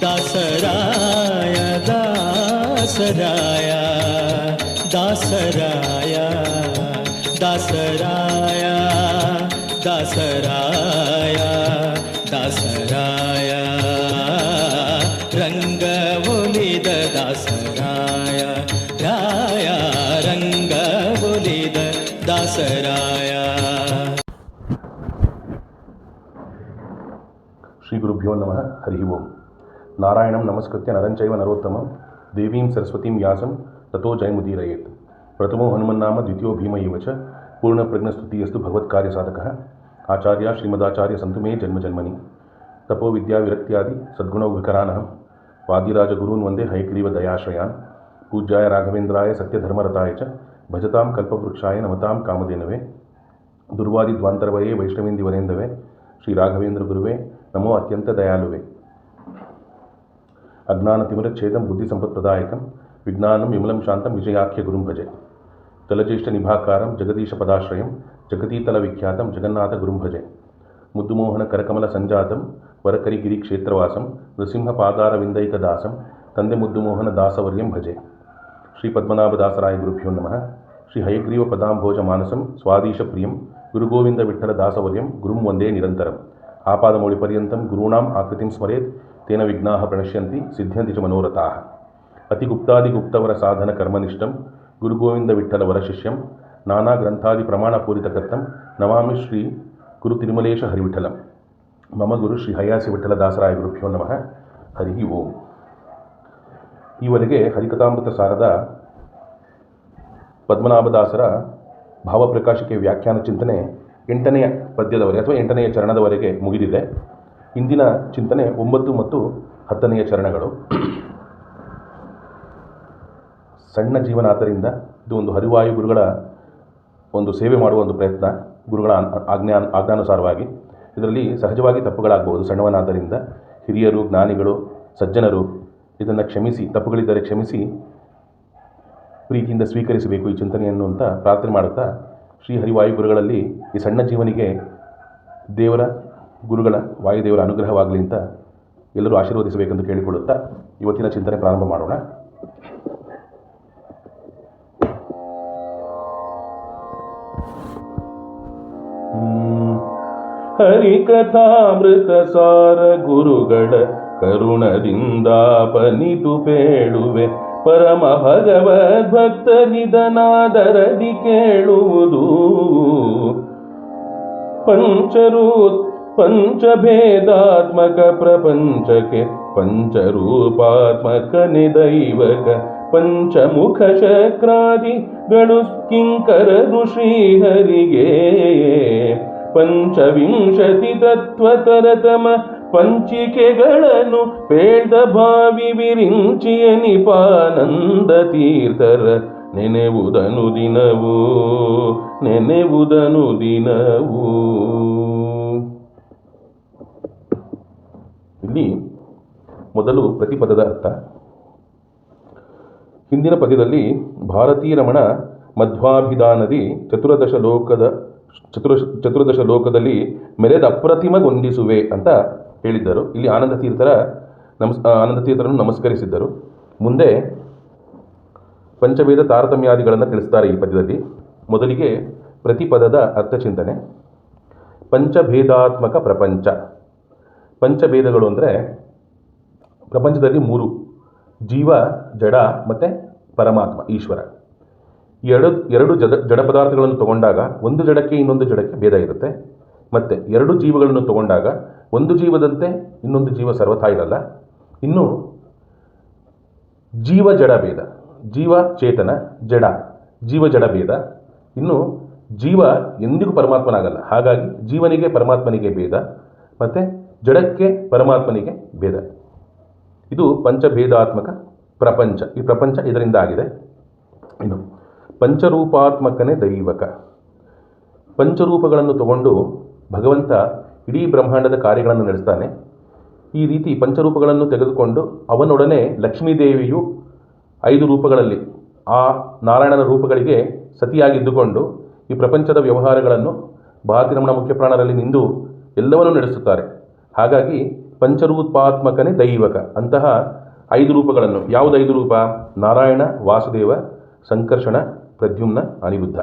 दासराया दासराया दासराया दासराया दासराया दासराया। रंग बोलिद दासराया, राया रंग बोलिद दासराया। श्री गुरुभ्यो नमः, हरि ओम। नारायणं नमस्कृत्य नरञ्चैव नरोत्तमं, देवीं सरस्वतीं व्यासं जय मुदीर प्रथमो हनुमन्नाम, द्वितीयो भीम पूर्ण च। पूर्णप्रज्ञस्तुतियस्तु भगवत्कार्यसाधकः। आचार्य श्रीमदाचार्य सन्तु मे जन्मजन्मनि। तपो विद्याविरक्त्यादि सद्गुणौघकरानहं वादिराजगुरून् वंदे हयग्रीव दयाश्रयान। पूज्याय राघवेन्द्राय सत्यधर्मरताय च। नमता कल्पवृक्षाय नमतां कामधेनवे। दुर्वादिद्वान्तरवये वैष्णवेन्दिवरेन्दवे श्रीराघवेन्द्रगुरुवे, नमो अत्यन्तदयालुवे। అజ్ఞాన తిమిరచ్ఛేదం బుద్ధి సంపత్ప్రదాయకం విజ్ఞానం విమలం శాంతం విజయాఖ్య గురుం భజే. తలజ్యేష్ఠ నిభాకారం జగదీశ పదాశ్రయం జగతీతల విఖ్యాతం జగన్నాథ గురుం భజే. ముద్దుమోహన కరకమల సంజాతం వరకరిగిరి క్షేత్రవాసం నృసింహ పాదారవిందైక దాసం తందె ముద్దుమోహన దాసవర్యం భజే. శ్రీ పద్మనాభదాసరాయ గురుభ్యో నమ. శ్రీ హయగ్రీవ పదాంభోజ మానసం స్వాదీశ ప్రియం గురుగోవింద విఠల దాసవర్యం గురుం వందే నిరంతరం. ఆపాదమౌళి పర్యంతం గురూణాం ఆకృతిం స్మరేత్. ತೇನ ವಿಘ್ನಾ ಪ್ರಣಶ್ಯಂತಿ ಸಿದ್ಧ್ಯಂತಿ ಚ ಮನೋರಥಾ. ಅತಿಗುಪ್ತಾದಿಗುಪ್ತವರ ಸಾಧನ ಕರ್ಮನಿಷ್ಠಂ ಗುರುಗೋವಿಂದ ವಿಠಲ ವರಶಿಷ್ಯಂ ನಾನಾ ಗ್ರಂಥಾದಿ ಪ್ರಮಾಣಪೂರಿತಕರ್ತಂ ನಮಾಮಿ ಶ್ರೀ ಗುರು ತಿರುಮಲೇಶ ಹರಿವಿಠಲಂ ಮಮ ಗುರು ಶ್ರೀ ಹಯಾಸಿ ವಿಠಲ ದಾಸರಾಯ ಗುರುಭ್ಯೋ ನಮಃ. ಹರಿ ಓಂ. ಈವರೆಗೆ ಹರಿಕಥಾಮೃತ ಸಾರದ ಪದ್ಮನಾಭದಾಸರ ಭಾವಪ್ರಕಾಶಕ್ಕೆ ವ್ಯಾಖ್ಯಾನ ಚಿಂತನೆ ಎಂಟನೆಯ ಪದ್ಯದವರೆಗೆ ಅಥವಾ ಎಂಟನೆಯ ಚರಣದವರೆಗೆ ಮುಗಿದಿದೆ. ಇಂದಿನ ಚಿಂತನೆ ಒಂಬತ್ತು ಮತ್ತು ಹತ್ತನೆಯ ಚರಣಗಳು. ಸಣ್ಣ ಜೀವನ ಆದ್ದರಿಂದ ಇದು ಒಂದು ಹರಿವಾಯು ಗುರುಗಳ ಒಂದು ಸೇವೆ ಮಾಡುವ ಒಂದು ಪ್ರಯತ್ನ, ಗುರುಗಳ ಆಜ್ಞಾ, ಆಜ್ಞಾನುಸಾರವಾಗಿ. ಇದರಲ್ಲಿ ಸಹಜವಾಗಿ ತಪ್ಪುಗಳಾಗಬಹುದು. ಸಣ್ಣವನಾದ್ದರಿಂದ ಹಿರಿಯರು, ಜ್ಞಾನಿಗಳು, ಸಜ್ಜನರು ಇದನ್ನು ಕ್ಷಮಿಸಿ, ತಪ್ಪುಗಳಿದ್ದರೆ ಕ್ಷಮಿಸಿ ಪ್ರೀತಿಯಿಂದ ಸ್ವೀಕರಿಸಬೇಕು ಈ ಚಿಂತನೆಯನ್ನು ಅಂತ ಪ್ರಾರ್ಥನೆ ಮಾಡುತ್ತಾ ಶ್ರೀ ಹರಿವಾಯು ಗುರುಗಳಲ್ಲಿ ಈ ಸಣ್ಣ ಜೀವನಿಗೆ ದೇವರ ಗುರುಗಳ ವಾಯುದೇವರ ಅನುಗ್ರಹವಾಗಲಿ ಅಂತ ಎಲ್ಲರೂ ಆಶೀರ್ವದಿಸಬೇಕೆಂದು ಕೇಳಿಕೊಳ್ಳುತ್ತಾ ಇವತ್ತಿನ ಚಿಂತನೆ ಪ್ರಾರಂಭ ಮಾಡೋಣ. ಹರಿಕಥಾಮೃತ ಸಾರ ಗುರುಗಳ ಕರುಣದಿಂದಾಪನಿತು ಪೇಳುವೆ. ಪರಮ ಭಗವದ್ಭಕ್ತನಿದನಾದರದಿ ಕೇಳುವುದು. ಪಂಚರೂ ಪಂಚಭೇದಾತ್ಮಕ ಪ್ರಪಂಚಕ್ಕೆ ಪಂಚರೂಪಾತ್ಮಕ ದೈವಕ ಪಂಚಮುಖ ಚಕ್ರಾದಿಗಳು ಕಿಂಕರದು ಶ್ರೀಹರಿಗೆ ಪಂಚವಿಂಶತಿ ತತ್ವತರತಮ ಪಂಚಿಕೆಗಳನ್ನು ಪೇಳ್ದ ಭಾವಿ ವಿರಿಂಚಿಯ ನಿಪಾನಂದ ತೀರ್ಥರ ನೆನೆವುದನು ದಿನವೂ ನೆನೆವುದನು ದಿನವೂ. ಇಲ್ಲಿ ಮೊದಲು ಪ್ರತಿಪದದ ಅರ್ಥ. ಹಿಂದಿನ ಪದ್ಯದಲ್ಲಿ ಭಾರತೀರಮಣ ಮಧ್ವಾಭಿಧಾನದಿ ಚತುರ್ದಶ ಲೋಕದ ಚತುರ ಚತುರ್ದಶ ಲೋಕದಲ್ಲಿ ಮೆರೆದ ಅಪ್ರತಿಮಗೊಂದಿಸುವೆ ಅಂತ ಹೇಳಿದ್ದರು. ಇಲ್ಲಿ ಆನಂದ ತೀರ್ಥರ ನಮಸ್ ಆನಂದ ತೀರ್ಥರನ್ನು ನಮಸ್ಕರಿಸಿದ್ದರು. ಮುಂದೆ ಪಂಚವೇದ ತಾರತಮ್ಯಾದಿಗಳನ್ನು ತಿಳಿಸ್ತಾರೆ ಈ ಪದ್ಯದಲ್ಲಿ. ಮೊದಲಿಗೆ ಪ್ರತಿಪದದ ಅರ್ಥಚಿಂತನೆ ಪಂಚಭೇದಾತ್ಮಕ ಪ್ರಪಂಚ. ಪಂಚಭೇದಗಳು ಅಂದರೆ ಪ್ರಪಂಚದಲ್ಲಿ ಮೂರು, ಜೀವ, ಜಡ ಮತ್ತು ಪರಮಾತ್ಮ, ಈಶ್ವರ. ಎರಡು ಎರಡು ಜಡ ಜಡ ಪದಾರ್ಥಗಳನ್ನು ತಗೊಂಡಾಗ ಒಂದು ಜಡಕ್ಕೆ ಇನ್ನೊಂದು ಜಡಕ್ಕೆ ಭೇದ ಇರುತ್ತೆ. ಮತ್ತು ಎರಡು ಜೀವಗಳನ್ನು ತಗೊಂಡಾಗ ಒಂದು ಜೀವದಂತೆ ಇನ್ನೊಂದು ಜೀವ ಸರ್ವಥಾ ಇರಲ್ಲ. ಇನ್ನು ಜೀವ, ಜಡ ಭೇದ, ಜೀವ, ಚೇತನ, ಜಡ, ಜೀವ, ಜಡ ಭೇದ. ಇನ್ನು ಜೀವ ಎಂದಿಗೂ ಪರಮಾತ್ಮನಾಗಲ್ಲ. ಹಾಗಾಗಿ ಜೀವನಿಗೆ ಪರಮಾತ್ಮನಿಗೆ ಭೇದ. ಮತ್ತು ಜಡಕ್ಕೆ ಪರಮಾತ್ಮನಿಗೆ ಭೇದ. ಇದು ಪಂಚಭೇದಾತ್ಮಕ ಪ್ರಪಂಚ. ಈ ಪ್ರಪಂಚ ಇದರಿಂದ ಆಗಿದೆ ಇನ್ನು ಪಂಚರೂಪಾತ್ಮಕನೇ ದೈವಕ. ಪಂಚರೂಪಗಳನ್ನು ತಗೊಂಡು ಭಗವಂತ ಇಡೀ ಬ್ರಹ್ಮಾಂಡದ ಕಾರ್ಯಗಳನ್ನು ನಡೆಸ್ತಾನೆ. ಈ ರೀತಿ ಪಂಚರೂಪಗಳನ್ನು ತೆಗೆದುಕೊಂಡು ಅವನೊಡನೆ ಲಕ್ಷ್ಮೀದೇವಿಯು ಐದು ರೂಪಗಳಲ್ಲಿ, ಆ ನಾರಾಯಣನ ರೂಪಗಳಿಗೆ ಸತಿಯಾಗಿದ್ದುಕೊಂಡು ಈ ಪ್ರಪಂಚದ ವ್ಯವಹಾರಗಳನ್ನು ಭಾರತೀರಮಣ ಮುಖ್ಯ ಪ್ರಾಣರಲ್ಲಿ ನಿಂದು ಎಲ್ಲವನ್ನೂ ನಡೆಸುತ್ತಾರೆ. ಹಾಗಾಗಿ ಪಂಚರೂಪಾತ್ಮಕನೇ ದೈವಕ. ಅಂತಹ ಐದು ರೂಪಗಳನ್ನು. ಯಾವುದು ಐದು ರೂಪ? ನಾರಾಯಣ, ವಾಸುದೇವ, ಸಂಕರ್ಷಣ, ಪ್ರದ್ಯುಮ್ನ, ಅನಿರುದ್ಧ.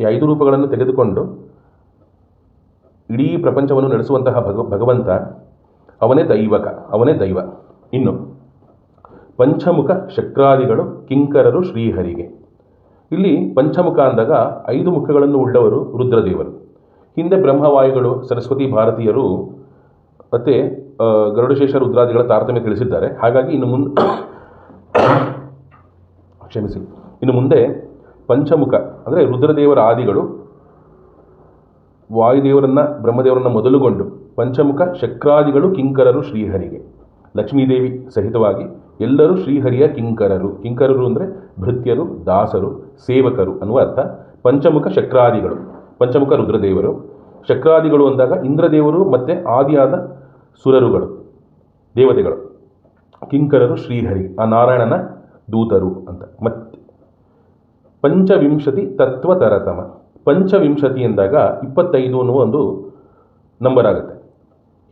ಈ ಐದು ರೂಪಗಳನ್ನು ತೆಗೆದುಕೊಂಡು ಇಡೀ ಪ್ರಪಂಚವನ್ನು ನಡೆಸುವಂತಹ ಭಗ, ಭಗವಂತ ಅವನೇ ದೈವಕ, ಅವನೇ ದೈವ. ಇನ್ನು ಪಂಚಮುಖ ಶಕ್ರಾದಿಗಳು ಕಿಂಕರರು ಶ್ರೀಹರಿಗೆ. ಇಲ್ಲಿ ಪಂಚಮುಖ ಅಂದಾಗ ಐದು ಮುಖಗಳನ್ನು ಉಳ್ಳವರು ರುದ್ರದೇವರು. ಹಿಂದೆ ಬ್ರಹ್ಮವಾಯುಗಳು, ಸರಸ್ವತಿ ಭಾರತೀಯರು ಮತ್ತು ಗರುಡಶೇಷ ರುದ್ರಾದಿಗಳ ತಾರತಮ್ಯ ತಿಳಿಸಿದ್ದಾರೆ. ಹಾಗಾಗಿ ಇನ್ನು ಮುಂದೆ ಕ್ಷಮಿಸಿ. ಇನ್ನು ಮುಂದೆ ಪಂಚಮುಖ, ಅಂದರೆ ರುದ್ರದೇವರ ಆದಿಗಳು, ವಾಯುದೇವರನ್ನ, ಬ್ರಹ್ಮದೇವರನ್ನ ಮೊದಲುಗೊಂಡು, ಪಂಚಮುಖ ಶಕ್ರಾದಿಗಳು ಕಿಂಕರರು ಶ್ರೀಹರಿಗೆ. ಲಕ್ಷ್ಮೀದೇವಿ ಸಹಿತವಾಗಿ ಎಲ್ಲರೂ ಶ್ರೀಹರಿಯ ಕಿಂಕರರು. ಕಿಂಕರರು ಅಂದರೆ ಭೃತ್ಯರು, ದಾಸರು, ಸೇವಕರು ಅನ್ನುವ ಅರ್ಥ. ಪಂಚಮುಖ ಶಕ್ರಾದಿಗಳು, ಪಂಚಮುಖ ರುದ್ರದೇವರು. ಶಕ್ರಾದಿಗಳು ಅಂದಾಗ ಇಂದ್ರದೇವರು ಮತ್ತು ಆದಿಯಾದ ಸುರರುಗಳು, ದೇವತೆಗಳು. ಕಿಂಕರರು ಶ್ರೀಹರಿ, ಆ ನಾರಾಯಣನ ದೂತರು ಅಂತ. ಮತ್ತೆ ಪಂಚವಿಂಶತಿ ತತ್ವ ತರತಮ ಪಂಚವಿಂಶತಿ ಎಂದಾಗ ಇಪ್ಪತ್ತೈದು ಅನ್ನುವ ಒಂದು ನಂಬರ್ ಆಗುತ್ತೆ.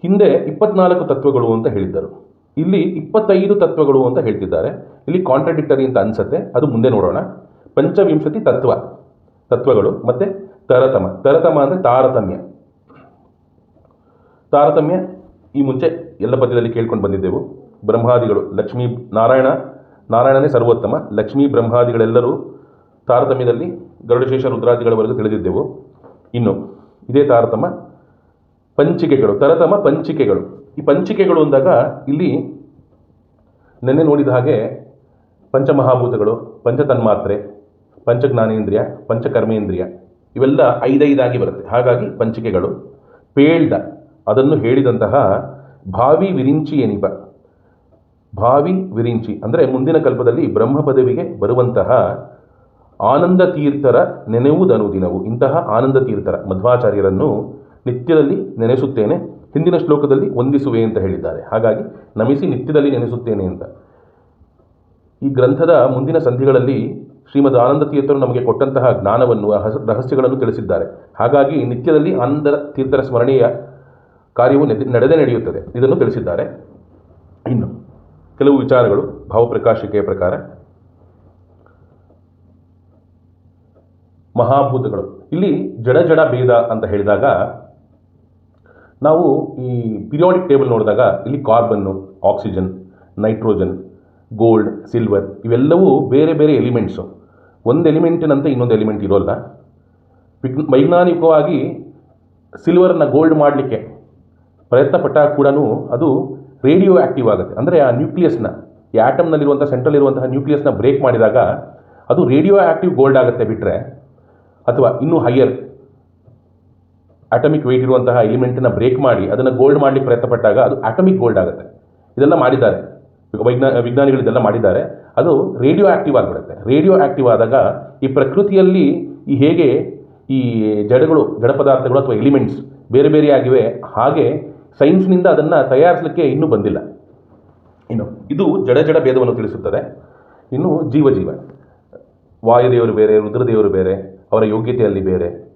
ಹಿಂದೆ ಇಪ್ಪತ್ನಾಲ್ಕು ತತ್ವಗಳು ಅಂತ ಹೇಳಿದ್ದರು. ಇಲ್ಲಿ ಇಪ್ಪತ್ತೈದು ತತ್ವಗಳು ಅಂತ ಹೇಳ್ತಿದ್ದಾರೆ. ಇಲ್ಲಿ ಕಾಂಟ್ರಡಿಕ್ಟರಿ ಅಂತ ಅನ್ಸುತ್ತೆ. ಅದು ಮುಂದೆ ನೋಡೋಣ. ಪಂಚವಿಂಶತಿ ತತ್ವ ತತ್ವಗಳು, ಮತ್ತು ತರತಮ. ತರತಮ ಅಂದರೆ ತಾರತಮ್ಯ. ತಾರತಮ್ಯ ಈ ಮುಂಚೆ ಎಲ್ಲ ಪದ್ಯದಲ್ಲಿ ಕೇಳ್ಕೊಂಡು ಬಂದಿದ್ದೆವು. ಬ್ರಹ್ಮಾದಿಗಳು, ಲಕ್ಷ್ಮೀ ನಾರಾಯಣ, ನಾರಾಯಣನೇ ಸರ್ವೋತ್ತಮ, ಲಕ್ಷ್ಮೀ ಬ್ರಹ್ಮಾದಿಗಳೆಲ್ಲರೂ ತಾರತಮ್ಯದಲ್ಲಿ ಗರುಡಶೇಷ ರುದ್ರಾದಿಗಳವರೆಗೂ ತಿಳಿದಿದ್ದೆವು. ಇನ್ನು ಇದೇ ತಾರತಮ ಪಂಚಿಕೆಗಳು ತರತಮ ಪಂಚಿಕೆಗಳು. ಈ ಪಂಚಿಕೆಗಳು ಅಂದಾಗ ಇಲ್ಲಿ ನೆನ್ನೆ ನೋಡಿದ ಹಾಗೆ ಪಂಚಮಹಾಭೂತಗಳು, ಪಂಚತನ್ಮಾತ್ರೆ, ಪಂಚಜ್ಞಾನೇಂದ್ರಿಯ, ಪಂಚಕರ್ಮೇಂದ್ರಿಯ ಇವೆಲ್ಲ ಐದೈದಾಗಿ ಬರುತ್ತೆ. ಹಾಗಾಗಿ ಪಂಚಿಕೆಗಳು, ಪೇಳ್ದ ಅದನ್ನು ಹೇಳಿದಂತಹ ಭಾವಿ ವಿರಿಂಚಿ ಎನಿಬ. ಭಾವಿ ವಿರಿಂಚಿ ಅಂದರೆ ಮುಂದಿನ ಕಲ್ಪದಲ್ಲಿ ಬ್ರಹ್ಮ ಪದವಿಗೆ ಬರುವಂತಹ ಆನಂದ ತೀರ್ಥರ ನೆನೆವುದನು ದಿನವು. ಇಂತಹ ಆನಂದ ತೀರ್ಥರ ಮಧ್ವಾಚಾರ್ಯರನ್ನು ನಿತ್ಯದಲ್ಲಿ ನೆನೆಸುತ್ತೇನೆ, ಹಿಂದಿನ ಶ್ಲೋಕದಲ್ಲಿ ವಂದಿಸುವೆ ಅಂತ ಹೇಳಿದ್ದಾರೆ. ಹಾಗಾಗಿ ನಮಿಸಿ ನಿತ್ಯದಲ್ಲಿ ನೆನೆಸುತ್ತೇನೆ ಅಂತ. ಈ ಗ್ರಂಥದ ಮುಂದಿನ ಸಂಧಿಗಳಲ್ಲಿ ಶ್ರೀಮದ್ ಆನಂದ ತೀರ್ಥರು ನಮಗೆ ಕೊಟ್ಟಂತಹ ಜ್ಞಾನವನ್ನು ರಹಸ್ಯಗಳನ್ನು ತಿಳಿಸಿದ್ದಾರೆ. ಹಾಗಾಗಿ ನಿತ್ಯದಲ್ಲಿ ಆನಂದ ತೀರ್ಥರ ಸ್ಮರಣೆಯ ಕಾರ್ಯವು ನಡೆದೇ ನಡೆಯುತ್ತದೆ. ಇದನ್ನು ತಿಳಿಸಿದ್ದಾರೆ. ಇನ್ನು ಕೆಲವು ವಿಚಾರಗಳು ಭಾವಪ್ರಕಾಶಿಕೆಯ ಪ್ರಕಾರ. ಮಹಾಭೂತಗಳು. ಇಲ್ಲಿ ಜಡ ಜಡ ಭೇದ ಅಂತ ಹೇಳಿದಾಗ ನಾವು ಈ ಪಿರಿಯಾಡಿಕ್ ಟೇಬಲ್ ನೋಡಿದಾಗ ಇಲ್ಲಿ ಕಾರ್ಬನ್ನು, ಆಕ್ಸಿಜನ್, ನೈಟ್ರೋಜನ್ ಗೋಲ್ಡ್ ಸಿಲ್ವರ್ ಇವೆಲ್ಲವೂ ಬೇರೆ ಬೇರೆ ಎಲಿಮೆಂಟ್ಸು ಒಂದು ಎಲಿಮೆಂಟಿನಂತೆ ಇನ್ನೊಂದು ಎಲಿಮೆಂಟ್ ಇರೋಲ್ಲ. ವಿಜ್ಞ ವೈಜ್ಞಾನಿಕವಾಗಿ ಸಿಲ್ವರನ್ನು ಗೋಲ್ಡ್ ಮಾಡಲಿಕ್ಕೆ ಪ್ರಯತ್ನ ಪಟ್ಟಾಗ ಕೂಡ ಅದು ರೇಡಿಯೋ ಆ್ಯಕ್ಟಿವ್ ಆಗುತ್ತೆ. ಅಂದರೆ ಆ ನ್ಯೂಕ್ಲಿಯಸ್ನ, ಈ ಆಟಮ್ನಲ್ಲಿರುವಂಥ ಸೆಂಟ್ರಲ್ ಇರುವಂತಹ ನ್ಯೂಕ್ಲಿಯಸ್ನ ಬ್ರೇಕ್ ಮಾಡಿದಾಗ ಅದು ರೇಡಿಯೋ ಆ್ಯಕ್ಟಿವ್ ಗೋಲ್ಡ್ ಆಗುತ್ತೆ ಬಿಟ್ಟರೆ ಅಥವಾ ಇನ್ನೂ ಹೈಯರ್ ಆಟಮಿಕ್ ವೆಯ್ಟ್ ಇರುವಂತಹ ಎಲಿಮೆಂಟನ್ನು ಬ್ರೇಕ್ ಮಾಡಿ, ಅದನ್ನು ಗೋಲ್ಡ್ ಮಾಡಲಿಕ್ಕೆ ಪ್ರಯತ್ನ ಪಟ್ಟಾಗ ಅದು ಆಟಮಿಕ್ ಗೋಲ್ಡ್ ಆಗುತ್ತೆ. ಇದೆಲ್ಲ ಮಾಡಿದ್ದಾರೆ. ವೈಜ್ಞಾ, ವಿಜ್ಞಾನಿಗಳು ಇದೆಲ್ಲ ಮಾಡಿದ್ದಾರೆ. ಅದು ರೇಡಿಯೋ ಆ್ಯಕ್ಟಿವ್ ಆಗಿಬಿಡುತ್ತೆ. ರೇಡಿಯೋ ಆ್ಯಕ್ಟಿವ್ ಆದಾಗ ಈ ಪ್ರಕೃತಿಯಲ್ಲಿ ಈ ಹೇಗೆ ಈ ಜಡಗಳು ಜಡ ಪದಾರ್ಥಗಳು ಅಥವಾ ಎಲಿಮೆಂಟ್ಸ್ ಬೇರೆ ಬೇರೆಯಾಗಿವೆ ಹಾಗೆ ಸೈನ್ಸ್ನಿಂದ ಅದನ್ನು ತಯಾರಿಸಲಿಕ್ಕೆ ಇನ್ನೂ ಬಂದಿಲ್ಲ. ಇನ್ನು, ಇದು ಜಡ ಜಡ ಭೇದವನ್ನು ತಿಳಿಸುತ್ತದೆ. ಇನ್ನು ಜೀವ ಜೀವ. ವಾಯುದೇವರು ಬೇರೆ, ರುದ್ರದೇವರು ಬೇರೆ, ಅವರ ಯೋಗ್ಯತೆಯಲ್ಲಿ ಬೇರೆ.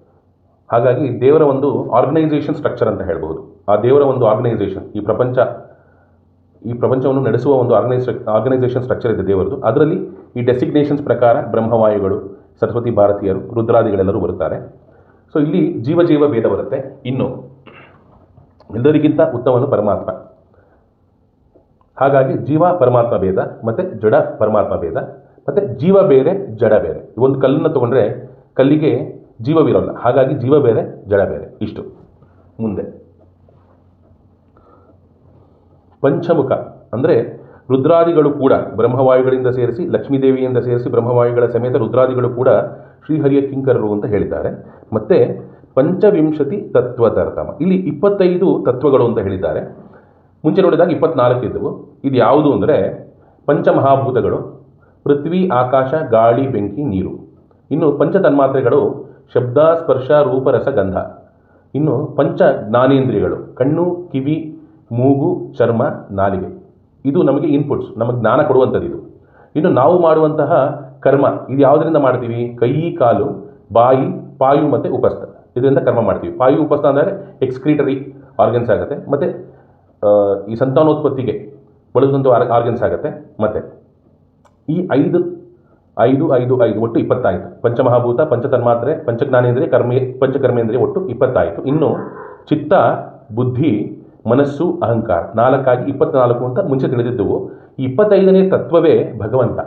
ಹಾಗಾಗಿ ದೇವರ ಒಂದು ಆರ್ಗನೈಸೇಷನ್ ಸ್ಟ್ರಕ್ಚರ್ ಅಂತ ಹೇಳ್ಬೋದು ಆ ದೇವರ ಒಂದು ಆರ್ಗನೈಸೇಷನ್ ಈ ಪ್ರಪಂಚ, ಈ ಪ್ರಪಂಚವನ್ನು ನಡೆಸುವ ಒಂದು ಆರ್ಗನೈಸ್ ಆರ್ಗನೈಸೇಷನ್ ಸ್ಟ್ರಕ್ಚರ್ ಇದೆ ದೇವರದು. ಅದರಲ್ಲಿ ಈ ಡೆಸಿಗ್ನೇಷನ್ಸ್ ಪ್ರಕಾರ ಬ್ರಹ್ಮವಾಯುಗಳು, ಸರಸ್ವತಿ ಭಾರತೀಯರು, ರುದ್ರಾದಿಗಳೆಲ್ಲರೂ ಬರುತ್ತಾರೆ. ಸೊ ಇಲ್ಲಿ ಜೀವ ಜೀವ ಭೇದ ಬರುತ್ತೆ. ಇನ್ನು ಎಲ್ಲರಿಗಿಂತ ಉತ್ತಮನು ಪರಮಾತ್ಮ. ಹಾಗಾಗಿ ಜೀವ, ಪರಮಾತ್ಮ, ಭೇದ, ಮತ್ತು ಜಡ, ಪರಮಾತ್ಮ, ಭೇದ, ಮತ್ತು ಜೀವ ಬೇರೆ, ಜಡ ಬೇರೆ. ಒಂದು ಕಲ್ಲನ್ನು ತಗೊಂಡ್ರೆ ಕಲ್ಲಿಗೆ ಜೀವವಿರೋಲ್ಲ ಹಾಗಾಗಿ ಜೀವ ಬೇರೆ, ಜಡ ಬೇರೆ. ಇಷ್ಟು. ಮುಂದೆ. ಪಂಚಮುಖ. ಅಂದರೆ ರುದ್ರಾದಿಗಳು ಕೂಡ ಬ್ರಹ್ಮವಾಯುಗಳಿಂದ ಸೇರಿಸಿ, ಲಕ್ಷ್ಮೀದೇವಿಯಿಂದ ಸೇರಿಸಿ ಬ್ರಹ್ಮವಾಯುಗಳ ಸಮೇತ ರುದ್ರಾದಿಗಳು ಕೂಡ ಶ್ರೀಹರಿಯ ಕಿಂಕರರು ಅಂತ ಹೇಳಿದ್ದಾರೆ. ಮತ್ತು ಪಂಚವಿಂಶತಿ ತತ್ವತರ್ತಮ ಇಲ್ಲಿ ಇಪ್ಪತ್ತೈದು ತತ್ವಗಳು ಅಂತ ಹೇಳಿದ್ದಾರೆ. ಮುಂಚೆ ನೋಡಿದಾಗ ಇಪ್ಪತ್ನಾಲ್ಕು ಇದ್ದವು. ಇದು ಯಾವುದು ಅಂದರೆ ಪಂಚಮಹಾಭೂತಗಳು, ಪೃಥ್ವಿ, ಆಕಾಶ, ಗಾಳಿ, ಬೆಂಕಿ, ನೀರು. ಇನ್ನು ಪಂಚ ತನ್ಮಾತ್ರೆಗಳು ಶಬ್ದ, ಸ್ಪರ್ಶ ರೂಪರಸ ಗಂಧ. ಇನ್ನು ಪಂಚ ಜ್ಞಾನೇಂದ್ರಿಯಗಳು, ಕಣ್ಣು, ಕಿವಿ, ಮೂಗು, ಚರ್ಮ, ನಾಲಿಗೆ. ಇದು ನಮಗೆ ಇನ್ಪುಟ್ಸ್ ನಮಗೆ ಜ್ಞಾನ ಕೊಡುವಂಥದ್ದು ಇದು. ಇನ್ನು ನಾವು ಮಾಡುವಂತಹ ಕರ್ಮ, ಇದು ಯಾವುದರಿಂದ ಮಾಡ್ತೀವಿ? ಕೈ, ಕಾಲು, ಬಾಯಿ, ಪಾಯು ಮತ್ತು ಉಪಸ್ಥ. ಇದರಿಂದ ಕರ್ಮ ಮಾಡ್ತೀವಿ. ಪಾಯು ಉಪಸ್ಥಾನ ಅಂದರೆ ಎಕ್ಸ್ಕ್ರೀಟರಿ ಆರ್ಗನ್ಸ್ ಆಗುತ್ತೆ. ಮತ್ತು ಈ ಸಂತಾನೋತ್ಪತ್ತಿಗೆ ಬಳಸಿದಂಥ ಆರ್ ಆರ್ಗನ್ಸ್ ಆಗುತ್ತೆ. ಮತ್ತು, ಈ ಐದು ಐದು ಐದು ಐದು ಒಟ್ಟು ಇಪ್ಪತ್ತಾಯಿತು. ಪಂಚಮಹಾಭೂತ, ಪಂಚತನ್ಮಾತ್ರೆ, ಪಂಚಜ್ಞಾನೇಂದ್ರಿಯ, ಕರ್ಮೇ, ಪಂಚಕರ್ಮೇಂದ್ರಿಯ ಒಟ್ಟು ಇಪ್ಪತ್ತಾಯಿತು. ಇನ್ನು ಚಿತ್ತ, ಬುದ್ಧಿ, ಮನಸ್ಸು, ಅಹಂಕಾರ ನಾಲ್ಕಾಗಿ ಇಪ್ಪತ್ನಾಲ್ಕು ಅಂತ ಮುಂಚೆ ತಿಳಿದಿದ್ದವು. ಈ ಇಪ್ಪತ್ತೈದನೇ ತತ್ವವೇ ಭಗವಂತ.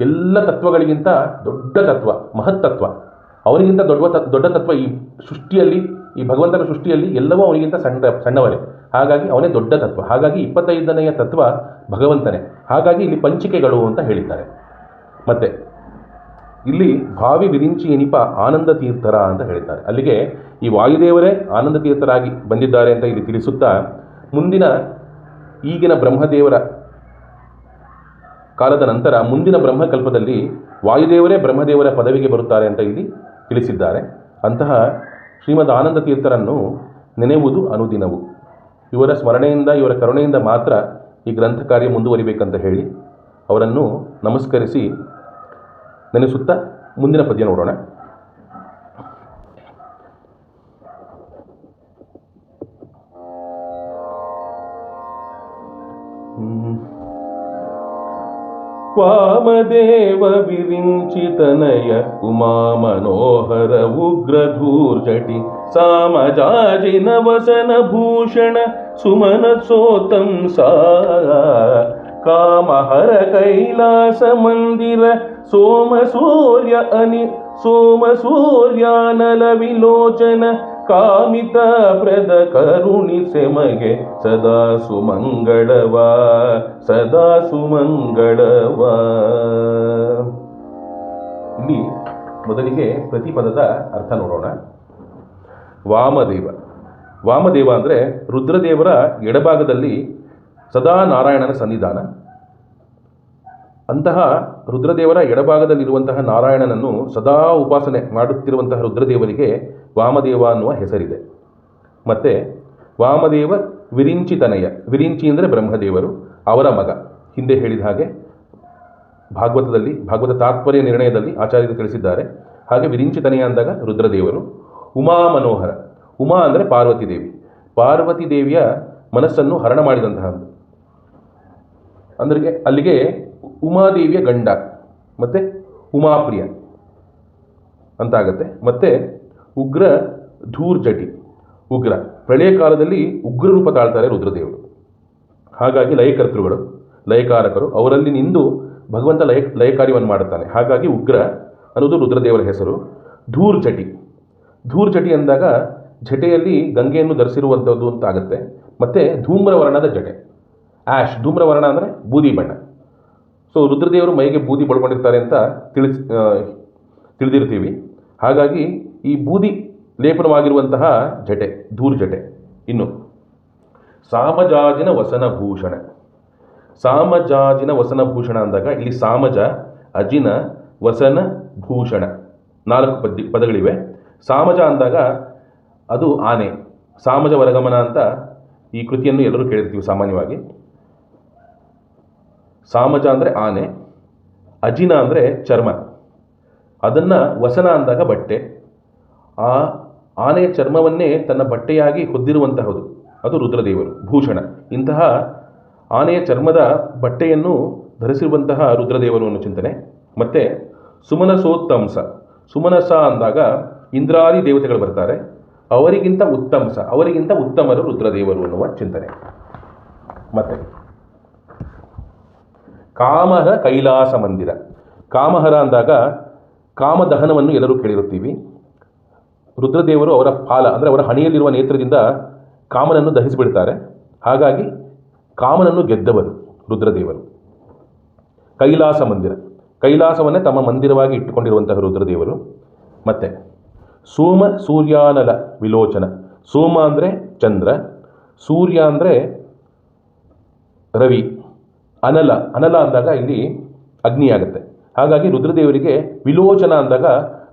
ಎಲ್ಲ ತತ್ವಗಳಿಗಿಂತ ದೊಡ್ಡ ತತ್ವ, ಮಹತ್ ತತ್ವ. ಅವನಿಗಿಂತ ದೊಡ್ಡ ದೊಡ್ಡ ತತ್ವ ಈ ಸೃಷ್ಟಿಯಲ್ಲಿ, ಈ ಭಗವಂತನ ಸೃಷ್ಟಿಯಲ್ಲಿ ಎಲ್ಲವೂ ಅವನಿಗಿಂತ ಸಣ್ಣ, ಸಣ್ಣವರೇ. ಹಾಗಾಗಿ ಅವನೇ ದೊಡ್ಡ ತತ್ವ. ಹಾಗಾಗಿ ಇಪ್ಪತ್ತೈದನೆಯ ತತ್ವ ಭಗವಂತನೇ. ಹಾಗಾಗಿ ಇಲ್ಲಿ ಪಂಚಿಕೆಗಳು ಅಂತ ಹೇಳಿದ್ದಾರೆ. ಮತ್ತೆ, ಇಲ್ಲಿ ಭಾವಿ ವಿರಿಂಚಿ ಎನಿಪ ಆನಂದ ತೀರ್ಥರ ಅಂತ ಹೇಳಿದ್ದಾರೆ. ಅಲ್ಲಿಗೆ ಈ ವಾಯುದೇವರೇ ಆನಂದ ತೀರ್ಥರಾಗಿ ಬಂದಿದ್ದಾರೆ ಅಂತ ಇಲ್ಲಿ ತಿಳಿಸುತ್ತಾ, ಮುಂದಿನ ಈಗಿನ ಬ್ರಹ್ಮದೇವರ ಕಾಲದ ನಂತರ ಮುಂದಿನ ಬ್ರಹ್ಮಕಲ್ಪದಲ್ಲಿ ವಾಯುದೇವರೇ ಬ್ರಹ್ಮದೇವರ ಪದವಿಗೆ ಬರುತ್ತಾರೆ ಅಂತ ಇಲ್ಲಿ ತಿಳಿಸಿದ್ದಾರೆ. ಅಂತಹ ಶ್ರೀಮದ್ ಆನಂದ ತೀರ್ಥರನ್ನು ನೆನೆಯುವುದು ಅನುದಿನವು. ಇವರ ಸ್ಮರಣೆಯಿಂದ, ಇವರ ಕರುಣೆಯಿಂದ ಮಾತ್ರ ಈ ಗ್ರಂಥ ಕಾರ್ಯ ಮುಂದುವರಿಬೇಕಂತ ಹೇಳಿ ಅವರನ್ನು ನಮಸ್ಕರಿಸಿ ನೆನೆಸುತ್ತಾ ಮುಂದಿನ ಪದ್ಯ ನೋಡೋಣ. ेव विरिञ्चितनय उमामनोहर उग्रधूर्जटि सामजाजिनवसनभूषण सुमनसोतं कामहर कैलासमन्दिर सोमसूर्य अनि सोमसूर्यानलविलोचन ಕಾಮಿತ ಪ್ರದ ಕರುಣಿ ಸೆಮಗೆ ಸದಾ ಸುಮಂಗಳವ ಸದಾ ಸುಮಂಗಳವ. ಇಲ್ಲಿ ಮೊದಲಿಗೆ ಪ್ರತಿಪದದ ಅರ್ಥ ನೋಡೋಣ. ವಾಮದೇವ. ವಾಮದೇವ ಅಂದರೆ ರುದ್ರದೇವರ ಎಡಭಾಗದಲ್ಲಿ ಸದಾ ನಾರಾಯಣನ ಸನ್ನಿಧಾನ. ಅಂತಹ ರುದ್ರದೇವರ ಎಡಭಾಗದಲ್ಲಿರುವಂತಹ ನಾರಾಯಣನನ್ನು ಸದಾ ಉಪಾಸನೆ ಮಾಡುತ್ತಿರುವಂತಹ ರುದ್ರದೇವರಿಗೆ ವಾಮದೇವ ಅನ್ನುವ ಹೆಸರಿದೆ. ಮತ್ತು ವಾಮದೇವ ವಿರಿಂಚಿತನಯ, ವಿರಿಂಚಿ ಅಂದರೆ ಬ್ರಹ್ಮದೇವರು, ಅವರ ಮಗ. ಹಿಂದೆ ಹೇಳಿದ ಹಾಗೆ ಭಾಗವತದಲ್ಲಿ, ಭಾಗವತ ತಾತ್ಪರ್ಯ ನಿರ್ಣಯದಲ್ಲಿ ಆಚಾರ್ಯರು ತಿಳಿಸಿದ್ದಾರೆ. ಹಾಗೆ ವಿರಿಂಚಿತನಯ ಅಂದಾಗ ರುದ್ರದೇವರು, ಉಮಾ ಮನೋಹರ. ಉಮಾ ಅಂದರೆ ಪಾರ್ವತಿ ದೇವಿ. ಪಾರ್ವತಿ ದೇವಿಯ ಮನಸ್ಸನ್ನು ಹರಣ ಮಾಡಿದಂತಹ ಅಂದ್ರೆ ಅಲ್ಲಿಗೆ ಉಮಾದೇವಿಯ ಗಂಡ, ಮತ್ತು ಉಮಾಪ್ರಿಯ ಅಂತಾಗತ್ತೆ. ಮತ್ತು ಉಗ್ರ ಧೂರ್ಜಟಿ ಉಗ್ರ. ಪ್ರಳಯ ಕಾಲದಲ್ಲಿ ಉಗ್ರ ರೂಪ ತಾಳ್ತಾರೆ ರುದ್ರದೇವರು. ಹಾಗಾಗಿ ಲಯಕರ್ತೃಗಳು, ಲಯಕಾರಕರು ಅವರಲ್ಲಿ ನಿಂದು ಭಗವಂತ ಲಯ ಲಯ ಕಾರ್ಯವನ್ನು ಮಾಡುತ್ತಾನೆ. ಹಾಗಾಗಿ ಉಗ್ರ ಅನ್ನೋದು ರುದ್ರದೇವರ ಹೆಸರು. ಧೂರ್ಜಟಿ ಧೂರ್ಜಟಿ ಅಂದಾಗ ಜಟೆಯಲ್ಲಿ ಗಂಗೆಯನ್ನು ಧರಿಸಿರುವಂಥದ್ದು ಅಂತ ಆಗುತ್ತೆ ಮತ್ತು ಧೂಮ್ರವರ್ಣದ ಜಟೆ. ಆ್ಯಶ್ ಧೂಮ್ರವರ್ಣ ಅಂದರೆ ಬೂದಿ ಬಣ್ಣ. ಸೊ ರುದ್ರದೇವರು ಮೈಗೆ ಬೂದಿ ಬಳ್ಕೊಂಡಿರ್ತಾರೆ ಅಂತ ತಿಳಿಸ್ ತಿಳಿದಿರ್ತೀವಿ. ಹಾಗಾಗಿ ಈ ಬೂದಿ ಲೇಪನವಾಗಿರುವಂತಹ ಜಟೆ, ಧೂರ್ ಜಟೆ. ಇನ್ನು ಸಾಮಜಾಜಿನ ವಸನ ಭೂಷಣ ಸಾಮಜಾಜಿನ ವಸನ ಭೂಷಣ ಅಂದಾಗ ಇಲ್ಲಿ ಸಾಮಜ, ಅಜಿನ ವಸನ ಭೂಷಣ ನಾಲ್ಕು ಪದ್ಯ, ಪದಗಳಿವೆ. ಸಾಮಜ ಅಂದಾಗ ಅದು ಆನೆ. ಸಾಮಜ ವರಗಮನ ಅಂತ ಈ ಕೃತಿಯನ್ನು ಎಲ್ಲರೂ ಕೇಳಿರ್ತೀವಿ ಸಾಮಾನ್ಯವಾಗಿ. ಸಾಮಜ ಅಂದರೆ ಆನೆ, ಅಜಿನ ಅಂದರೆ ಚರ್ಮ. ಅದನ್ನು ವಸನ ಅಂದಾಗ ಬಟ್ಟೆ. ಆ ಆನೆಯ ಚರ್ಮವನ್ನೇ ತನ್ನ ಬಟ್ಟೆಯಾಗಿ ಹೊದ್ದಿರುವಂತಹದು. ಅದು ರುದ್ರದೇವರು, ಭೂಷಣ. ಇಂತಹ ಆನೆಯ ಚರ್ಮದ ಬಟ್ಟೆಯನ್ನು ಧರಿಸಿರುವಂತಹ ರುದ್ರದೇವರು ಅನ್ನೋ ಚಿಂತನೆ. ಮತ್ತು ಸುಮನಸೋತ್ತಂಸ. ಸುಮನಸ ಅಂದಾಗ ಇಂದ್ರಾದಿ ದೇವತೆಗಳು ಬರ್ತಾರೆ. ಅವರಿಗಿಂತ ಉತ್ತಮಸ ಅವರಿಗಿಂತ ಉತ್ತಮರು ರುದ್ರದೇವರು ಅನ್ನುವ ಚಿಂತನೆ. ಮತ್ತೆ ಕಾಮಹ ಕೈಲಾಸ ಮಂದಿರ. ಕಾಮಹರ ಅಂದಾಗ ಕಾಮದಹನವನ್ನು ಎಲ್ಲರೂ ಕೇಳಿರುತ್ತೀವಿ. ರುದ್ರದೇವರು ಅವರ ಪಾಲ, ಅಂದರೆ ಅವರ ಹಣಿಯಲ್ಲಿರುವ ನೇತ್ರದಿಂದ ಕಾಮನನ್ನು ದಹಿಸಿಬಿಡ್ತಾರೆ. ಹಾಗಾಗಿ ಕಾಮನನ್ನು ಗೆದ್ದವರು ರುದ್ರದೇವರು. ಕೈಲಾಸ ಮಂದಿರ. ಕೈಲಾಸವನ್ನೇ ತಮ್ಮ ಮಂದಿರವಾಗಿ ಇಟ್ಟುಕೊಂಡಿರುವಂತಹ ರುದ್ರದೇವರು. ಮತ್ತು ಸೋಮ ಸೂರ್ಯಾನಲ ವಿಲೋಚನ. ಸೋಮ ಅಂದರೆ ಚಂದ್ರ, ಸೂರ್ಯ ಅಂದರೆ ರವಿ, ಅನಲ. ಅನಲ ಅಂದಾಗ ಇಲ್ಲಿ ಅಗ್ನಿಯಾಗುತ್ತೆ. ಹಾಗಾಗಿ ರುದ್ರದೇವರಿಗೆ ವಿಲೋಚನ ಅಂದಾಗ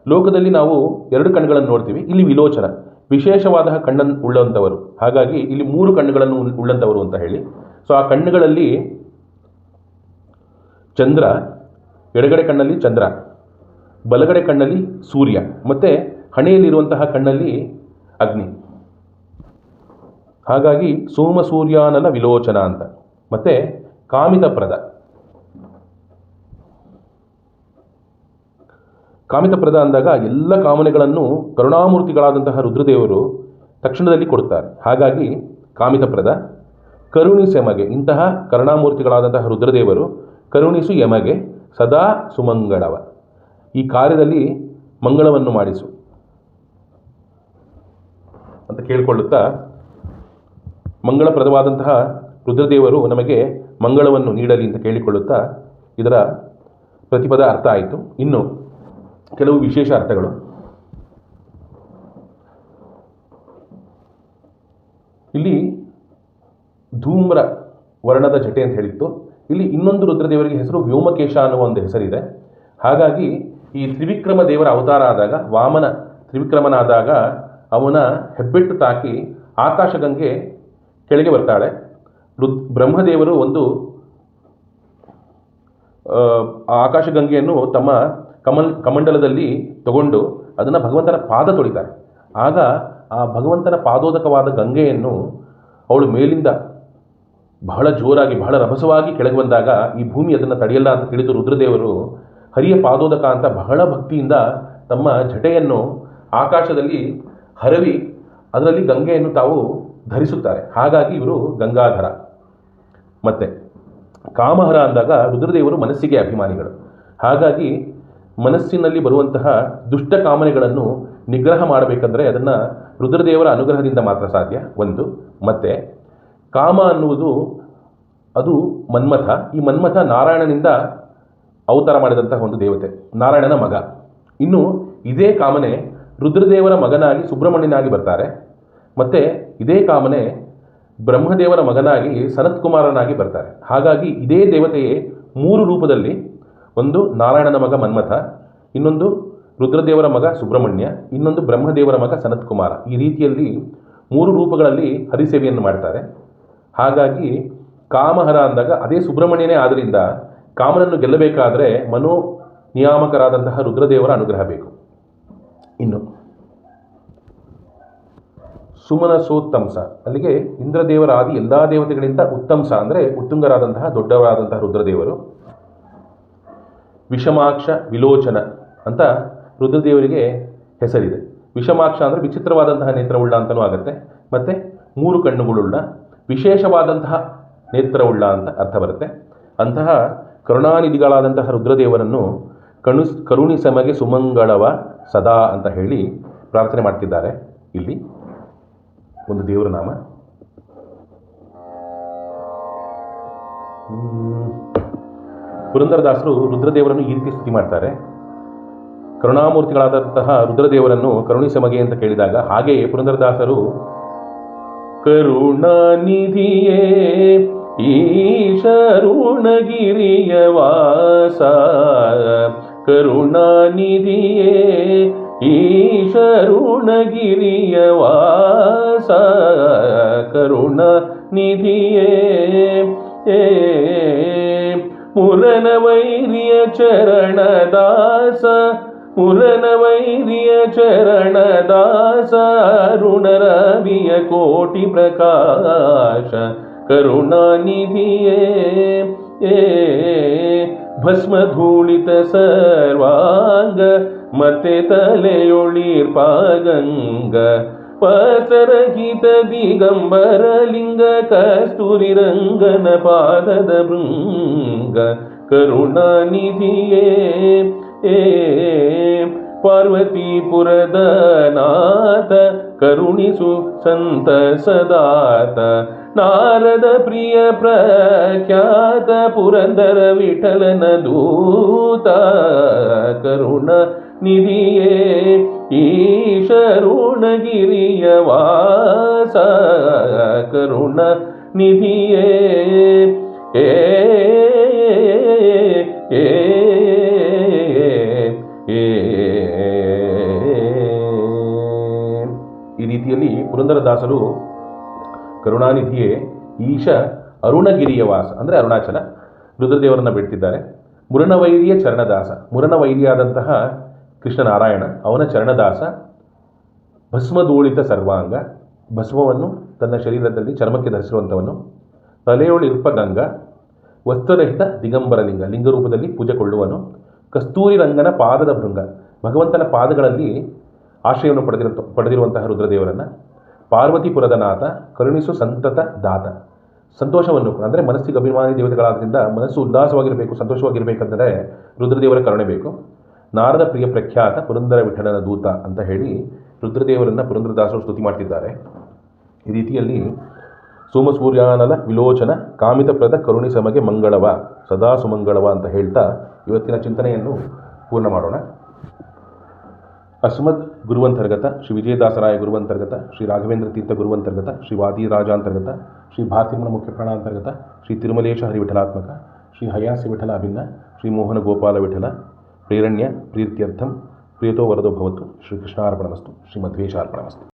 ಲೋಕದಲ್ಲಿ ನಾವು ಎರಡು ಕಣ್ಣುಗಳನ್ನು ನೋಡ್ತೀವಿ. ಇಲ್ಲಿ ವಿಲೋಚನ. ವಿಶೇಷವಾದ ಕಣ್ಣನ್ನು ಉಳ್ಳಂಥವರು ಹಾಗಾಗಿ ಇಲ್ಲಿ ಮೂರು ಕಣ್ಣುಗಳನ್ನು ಉಳ್- ಉಳ್ಳಂಥವರು ಅಂತ ಹೇಳಿ. ಸೊ ಆ ಕಣ್ಣುಗಳಲ್ಲಿ ಚಂದ್ರ, ಎಡಗಡೆ ಕಣ್ಣಲ್ಲಿ ಚಂದ್ರ, ಬಲಗಡೆ ಕಣ್ಣಲ್ಲಿ ಸೂರ್ಯ, ಮತ್ತು ಹಣೆಯಲ್ಲಿರುವಂತಹ ಕಣ್ಣಲ್ಲಿ ಅಗ್ನಿ. ಹಾಗಾಗಿ ಸೋಮ ಸೂರ್ಯಾನಲ ವಿಲೋಚನ ಅಂತ. ಮತ್ತು ಕಾಮಿತಪ್ರದ. ಕಾಮಿತಪ್ರದ ಅಂದಾಗ ಎಲ್ಲ ಕಾಮನೆಗಳನ್ನು ಕರುಣಾಮೂರ್ತಿಗಳಾದಂತಹ ರುದ್ರದೇವರು ತಕ್ಷಣದಲ್ಲಿ ಕೊಡುತ್ತಾರೆ. ಹಾಗಾಗಿ ಕಾಮಿತಪ್ರದ ಕರುಣಿಸು ಯಮಗೆ ಇಂತಹ ಕರುಣಾಮೂರ್ತಿಗಳಾದಂತಹ ರುದ್ರದೇವರು ಕರುಣಿಸು ಯಮಗೆ ಸದಾ ಸುಮಂಗಳವ. ಈ ಕಾರ್ಯದಲ್ಲಿ ಮಂಗಳವನ್ನು ಮಾಡಿಸು ಅಂತ ಕೇಳಿಕೊಳ್ಳುತ್ತಾ ಮಂಗಳಪ್ರದವಾದಂತಹ ರುದ್ರದೇವರು ನಮಗೆ ಮಂಗಳವನ್ನು ನೀಡಲಿ ಅಂತ ಕೇಳಿಕೊಳ್ಳುತ್ತಾ ಇದರ ಪ್ರತಿಪದ ಅರ್ಥ ಆಯಿತು. ಇನ್ನು ಕೆಲವು ವಿಶೇಷ ಅರ್ಥಗಳು. ಇಲ್ಲಿ ಧೂಮ್ರ ವರ್ಣದ ಜಟೆ ಅಂತ ಹೇಳಿತ್ತು. ಇಲ್ಲಿ ಇನ್ನೊಂದು ರುದ್ರದೇವರಿಗೆ ಹೆಸರು ವ್ಯೋಮಕೇಶ ಅನ್ನುವ ಒಂದು ಹೆಸರಿದೆ. ಹಾಗಾಗಿ ಈ ತ್ರಿವಿಕ್ರಮ ದೇವರ ಅವತಾರ ಆದಾಗ, ವಾಮನ ತ್ರಿವಿಕ್ರಮನಾದಾಗ ಅವನ ಹೆಬ್ಬೆಟ್ಟು ತಾಕಿ ಆಕಾಶಗಂಗೆ ಕೆಳಗೆ ಬರ್ತಾಳೆ. ರುದ್, ಬ್ರಹ್ಮದೇವರು ಒಂದು ಆಕಾಶಗಂಗೆಯನ್ನು ತಮ್ಮ ಕಮಲ್ ಕಮಂಡಲದಲ್ಲಿ ತಗೊಂಡು ಅದನ್ನು ಭಗವಂತನ ಪಾದ ತೊಳಿತಾರೆ. ಆಗ ಆ ಭಗವಂತನ ಪಾದೋದಕವಾದ ಗಂಗೆಯನ್ನು ಅವಳು ಮೇಲಿಂದ ಬಹಳ ಜೋರಾಗಿ, ಬಹಳ ರಭಸವಾಗಿ ಕೆಳಗೆ ಬಂದಾಗ ಈ ಭೂಮಿ ಅದನ್ನು ತಡೆಯಲ್ಲ ಅಂತ ತಿಳಿದು ರುದ್ರದೇವರು ಹರಿಯ ಪಾದೋದಕ ಅಂತ ಬಹಳ ಭಕ್ತಿಯಿಂದ ತಮ್ಮ ಜಟೆಯನ್ನು ಆಕಾಶದಲ್ಲಿ ಹರವಿ ಅದರಲ್ಲಿ ಗಂಗೆಯನ್ನು ತಾವು ಧರಿಸುತ್ತಾರೆ. ಹಾಗಾಗಿ ಇವರು ಗಂಗಾಧರ. ಮತ್ತೆ ಕಾಮಹರ ಅಂದಾಗ ರುದ್ರದೇವರು ಮನಸ್ಸಿಗೆ ಅಭಿಮಾನಿಗಳು. ಹಾಗಾಗಿ ಮನಸ್ಸಿನಲ್ಲಿ ಬರುವಂತಹ ದುಷ್ಟ ಕಾಮನೆಗಳನ್ನು ನಿಗ್ರಹ ಮಾಡಬೇಕಂದ್ರೆ ಅದನ್ನು ರುದ್ರದೇವರ ಅನುಗ್ರಹದಿಂದ ಮಾತ್ರ ಸಾಧ್ಯ. ಒಂದು, ಮತ್ತೆ ಕಾಮ ಅನ್ನುವುದು ಅದು ಮನ್ಮಥ. ಈ ಮನ್ಮಥ ನಾರಾಯಣನಿಂದ ಅವತಾರ ಮಾಡಿದಂತಹ ಒಂದು ದೇವತೆ, ನಾರಾಯಣನ ಮಗ. ಇನ್ನು ಇದೇ ಕಾಮನೆ ರುದ್ರದೇವರ ಮಗನಾಗಿ, ಸುಬ್ರಹ್ಮಣ್ಯನಾಗಿ ಬರ್ತಾರೆ. ಮತ್ತು ಇದೇ ಕಾಮನೆ ಬ್ರಹ್ಮದೇವರ ಮಗನಾಗಿ, ಸನತ್ಕುಮಾರನಾಗಿ ಬರ್ತಾರೆ. ಹಾಗಾಗಿ ಇದೇ ದೇವತೆಯೇ ಮೂರು ರೂಪದಲ್ಲಿ ಒಂದು ನಾರಾಯಣನ ಮಗ ಮನ್ಮಥ, ಇನ್ನೊಂದು ರುದ್ರದೇವರ ಮಗ ಸುಬ್ರಹ್ಮಣ್ಯ, ಇನ್ನೊಂದು ಬ್ರಹ್ಮದೇವರ ಮಗ ಸನತ್ಕುಮಾರ. ಈ ರೀತಿಯಲ್ಲಿ ಮೂರು ರೂಪಗಳಲ್ಲಿ ಹರಿಸೇವೆಯನ್ನು ಮಾಡ್ತಾರೆ. ಹಾಗಾಗಿ ಕಾಮಹರ ಅಂದಾಗ ಅದೇ ಸುಬ್ರಹ್ಮಣ್ಯನೇ ಆದ್ದರಿಂದ ಕಾಮನನ್ನು ಗೆಲ್ಲಬೇಕಾದರೆ ಮನೋ ನಿಯಾಮಕರಾದಂತಹ ರುದ್ರದೇವರ ಅನುಗ್ರಹ ಬೇಕು. ಇನ್ನು ಸುಮನಸೋತ್ತಂಸ, ಅಲ್ಲಿಗೆ ಇಂದ್ರದೇವರಾದಿ ಎಲ್ಲ ದೇವತೆಗಳಿಂದ ಉತ್ತಂಸ ಅಂದರೆ ಉತ್ತುಂಗರಾದಂತಹ ದೊಡ್ಡವರಾದಂತಹ ರುದ್ರದೇವರು. ವಿಷಮಾಕ್ಷ ವಿಲೋಚನ ಅಂತ ರುದ್ರದೇವರಿಗೆ ಹೆಸರಿದೆ. ವಿಷಮಾಕ್ಷ ಅಂದರೆ ವಿಚಿತ್ರವಾದಂತಹ ನೇತ್ರವುಳ್ಳ ಅಂತಲೂ ಆಗುತ್ತೆ. ಮತ್ತು ಮೂರು ಕಣ್ಣುಗಳುಳ್ಳ ವಿಶೇಷವಾದಂತಹ ನೇತ್ರವುಳ್ಳ ಅಂತ ಅರ್ಥ ಬರುತ್ತೆ. ಅಂತಹ ಕರುಣಾನಿಧಿಗಳಾದಂತಹ ರುದ್ರದೇವರನ್ನು ಕಣು ಕರುಣಿಸಮಗೆ ಸುಮಂಗಳವ ಸದಾ ಅಂತ ಹೇಳಿ ಪ್ರಾರ್ಥನೆ ಮಾಡ್ತಿದ್ದಾರೆ. ಇಲ್ಲಿ ಒಂದು ದೇವರ ನಾಮ. ಪುರಂದರದಾಸರು ರುದ್ರದೇವರನ್ನು ಈ ರೀತಿ ಸ್ತುತಿ ಮಾಡ್ತಾರೆ. ಕರುಣಾಮೂರ್ತಿಗಳಾದಂತಹ ರುದ್ರದೇವರನ್ನು ಕರುಣಿಸಮಗೆ ಅಂತ ಕೇಳಿದಾಗ, ಹಾಗೆಯೇ ಪುರಂದರದಾಸರು, ಕರುಣಾನಿಧಿಯೇ ಈಶರುಣಗಿರಿಯ ವಾಸ, ಕರುಣಾನಿಧಿಯೇ ಈಶರುಣಗಿರಿಯ ವಾಸ, ಕರುಣಾನಿಧಿಯೇ, ಏ ಮುರನ ವೈರ್ಯ ಚರಣದಾಸ ಮುರನ ವೈರ್ಯ ಚರಣದಾಸ ಅರುಣರವಿಯ ಕೋಟಿ ಪ್ರಕಾಶ ಕರುಣಾನಿಧಿಯೇ ಏ ಭಸ್ಮಧೂಳಿತ ಸರ್ವಾಂಗ ಮತ್ತೆ ತಲೆಯೊಳಿರ್ಪಾಗಂಗ ಪಸರಹಿತ ದಿಗಂಬರ ಲಿಂಗ ಕಸ್ತೂರಿ ರಂಗನ ಪಾದದ ಭೃಂಗ ಕರುಣಾನಿಧಿಯೇ ಏ ಪಾರ್ವತೀಪುರದ ನಾಥ ಕರುಣಿಸು ಸಂತ ಸದಾತ ನಾರದ ಪ್ರಿಯ ಪ್ರಖ್ಯಾತ ಪುರಂದರ ವಿಠಲನ ದೂತ ಕರುಣ ನಿಧಿಯೇ, ಈಶರುಣಗಿರಿಯ ವಾಸ, ಕರುಣ ನಿಧಿಯೇ. ಏ ಈ ರೀತಿಯಲ್ಲಿ ಪುರಂದರದಾಸರು ಕರುಣಾನಿಧಿಯೇ, ಈಶ ಅರುಣಗಿರಿಯ ವಾಸ, ಅಂದರೆ ಅರುಣಾಚಲ, ರುದ್ರದೇವರನ್ನು ಬಿಡ್ತಿದ್ದಾರೆ. ಮುರಣವೈರಿಯ ಚರಣದಾಸ ಮುರಣವೈರಿಯಾದಂತಹ ಕೃಷ್ಣನಾರಾಯಣ, ಅವನ ಚರಣದಾಸ ಭಸ್ಮದೂಳಿತ ಸರ್ವಾಂಗ, ಭಸ್ಮವನ್ನು ತನ್ನ ಶರೀರದಲ್ಲಿ ಚರ್ಮಕ್ಕೆ ಧರಿಸಿರುವಂಥವನು ತಲೆಯೊಳಿರ್ಪ ಗಂಗ ವಸ್ತ್ರರಹಿತ ದಿಗಂಬರ ಲಿಂಗ ಲಿಂಗ ರೂಪದಲ್ಲಿ ಪೂಜೆಗೊಳ್ಳುವನು ಕಸ್ತೂರಿ ರಂಗನ ಪಾದದ ಭೃಂಗ, ಭಗವಂತನ ಪಾದಗಳಲ್ಲಿ ಆಶ್ರಯವನ್ನು ಪಡೆದಿರ ಪಡೆದಿರುವಂತಹ ರುದ್ರದೇವರನ್ನು, ಪಾರ್ವತಿಪುರದ ನಾಥ, ಕರುಣಿಸು ಸಂತತ ದಾತ. ಸಂತೋಷವನ್ನು, ಅಂದರೆ ಮನಸ್ಸಿಗೆ ಅಭಿಮಾನಿ ದೇವತೆಗಳಾದ್ರಿಂದ ಮನಸ್ಸು ಉಲ್ಲಾಸವಾಗಿರಬೇಕು, ಸಂತೋಷವಾಗಿರಬೇಕಂದರೆ ರುದ್ರದೇವರ ಕರುಣೆ ಬೇಕು. ನಾರದ ಪ್ರಿಯ ಪ್ರಖ್ಯಾತ ಪುರಂದರ ವಿಠಲನ ದೂತ ಅಂತ ಹೇಳಿ ರುದ್ರದೇವರನ್ನು ಪುರಂದರದಾಸರು ಸ್ತುತಿ ಮಾಡ್ತಿದ್ದಾರೆ. ಈ ರೀತಿಯಲ್ಲಿ ಸೋಮಸೂರ್ಯಾನಲ ವಿಲೋಚನ, ಕಾಮಿತಪ್ರದ ಕರುಣಿ ಸಮಗೆ ಮಂಗಳವ, ಸದಾ ಸುಮಂಗಳವ ಅಂತ ಹೇಳ್ತಾ ಇವತ್ತಿನ ಚಿಂತನೆಯನ್ನು ಪೂರ್ಣ ಮಾಡೋಣ. ಅಸ್ಮದ್ ಗುರುವಂತರ್ಗತ, ಶ್ರೀ ವಿಜಯದಾಸರಾಯ ಗುರುವಂತರ್ಗತ, ಶ್ರೀ ರಾಘವೇಂದ್ರ ತೀರ್ಥ ಗುರುವಂತರ್ಗತ, ಶ್ರೀ ವಾದಿರಾಜಾಂತರ್ಗತ ಶ್ರೀ ಭಾರತಿಮನ ಮುಖ್ಯ ಪ್ರಾಣಾಂತರ್ಗತ, ಶ್ರೀ ತಿರುಮಲೇಶ ಹರಿವಿಠಲಾತ್ಮಕ, ಶ್ರೀ ಹಯಾಸಿ ವಿಠಲ ಅಭಿನ್ನ, ಶ್ರೀ ಮೋಹನ ಗೋಪಾಲ ವಿಠಲ प्रेरण्य प्रीत्यर्थं प्रियतो वरदो भवतु। श्रीकृष्णार्पणमस्तु। श्रीमध्वेशार्पणमस्तु